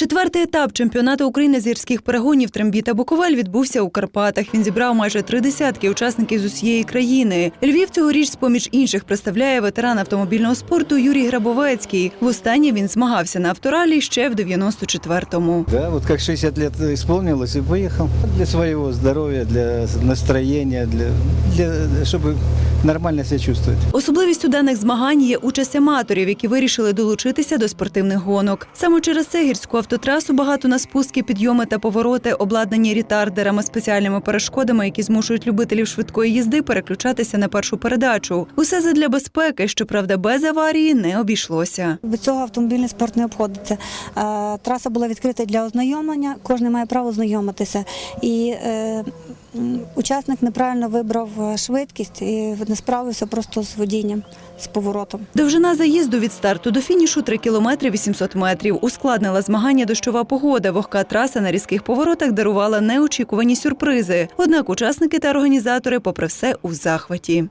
Четвертий етап чемпіонату України з гірських перегонів Трембіта Буковель відбувся у Карпатах. Він зібрав майже три десятки учасників з усієї країни. Львів цьогоріч, з поміж інших, представляє ветеран автомобільного спорту Юрій Грабовецький. Востаннє він змагався на авторалі ще в 94-му. Да, вот как 60 лет исполнилось и поехал. Для своего здоровья, для настроения, для, для, чтобы нормально себя чувствовать. Особливістю даних змагань є участь аматорів, які вирішили долучитися до спортивних гонок. Саме через це гірську автотрасу багато на спуски, підйоми та повороти, обладнані рітардерами, спеціальними перешкодами, які змушують любителів швидкої їзди переключатися на першу передачу. Усе задля безпеки, щоправда, без аварії не обійшлося. Без цього автомобільний спорт не обходиться. Е, Траса була відкрита для ознайомлення, кожен має право ознайомитися. І е, учасник неправильно вибрав е, швидкість і не справився просто з водінням, з поворотом. Довжина заїзду від старту до фінішу 3 кілометри 800 метрів. Ускладнила змагання дощова погода. Вогка траса на різких поворотах дарувала неочікувані сюрпризи. Однак учасники та організатори, попри все, у захваті.